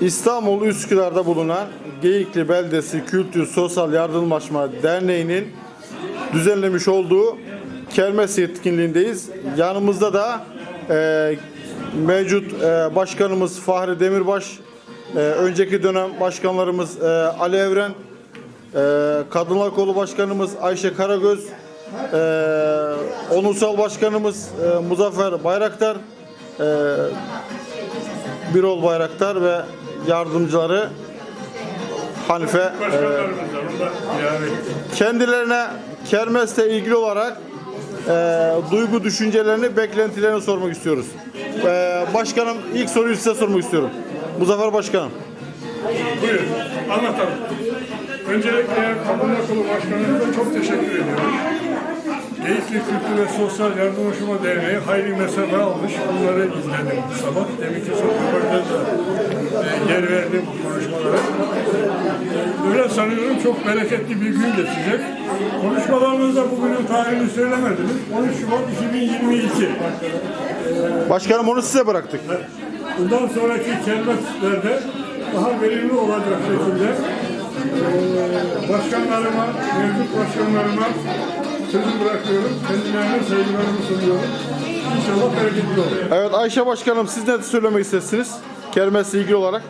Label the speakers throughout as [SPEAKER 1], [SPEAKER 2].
[SPEAKER 1] İstanbul Üsküdar'da bulunan Geyikli Beldesi Kültür Sosyal Yardımlaşma Derneği'nin düzenlemiş olduğu kermes etkinliğindeyiz. Yanımızda da e, mevcut e, başkanımız Fahri Demirbaş, e, önceki dönem başkanlarımız e, Ali Evren, e, Kadınlar Kolu Başkanımız Ayşe Karagöz, e, Onursal Başkanımız e, Muzaffer Bayraktar, e, Birol Bayraktar ve yardımcıları Hanife e, kendilerine kermesle ilgili olarak e, duygu düşüncelerini, beklentilerini sormak istiyoruz. E, başkanım ilk soruyu size sormak istiyorum. Muzaffer Başkanım.
[SPEAKER 2] Buyurun, anlatalım. Öncelikle Kadınlar Kolu Başkanımıza çok teşekkür ediyorum. Geyikli Kültür ve Sosyal Yardımlaşma Derneği hayli mesafe almış. Bunları izledim bu sabah. Deminki röportajda e, yer verdim bu konuşmalara. E, Öyle sanıyorum çok bereketli bir gün geçecek. Konuşmalarınızda bugünün tarihini söylemediniz. 13 Şubat 2022.
[SPEAKER 1] Başkanım onu size bıraktık.
[SPEAKER 2] Bundan sonraki kermeslerde daha verimli olacak şekilde eee, başkanlarıma, mevcut başkanlarıma sözü bırakıyorum. Kendilerine saygılarımı sunuyorum. İnşallah bereketli olur.
[SPEAKER 1] Evet Ayşe Başkanım siz ne söylemek istersiniz? Kermesle ilgili olarak.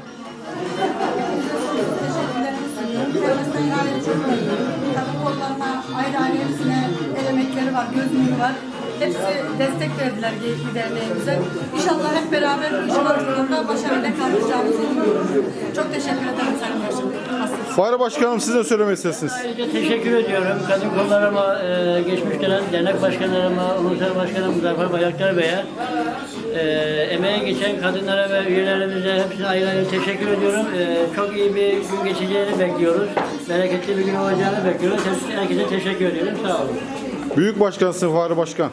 [SPEAKER 3] ayrı ayrı hepsine el emekleri var, göz nuru var. Hepsi destek verdiler Geyikli Derneğimize. İnşallah hep beraber bu işin altında başarıyla kaldıracağımızı umuyorum. Çok teşekkür ederim Başkanım.
[SPEAKER 1] Fahri Başkanım siz ne söylemek istersiniz?
[SPEAKER 4] Ayrıca teşekkür ediyorum. Kadın kollarıma, e, geçmiş dönem dernek başkanlarıma, ulusal başkanım Muzaffer Bayraktar Bey'e, e, emeğe geçen kadınlara ve üyelerimize hepsine ayrı ayrı teşekkür ediyorum. E, çok iyi bir gün geçeceğini bekliyoruz. Bereketli bir gün olacağını bekliyoruz. Herkese teşekkür ediyorum. Sağ olun.
[SPEAKER 1] Büyük Başkansın Fahri Başkan.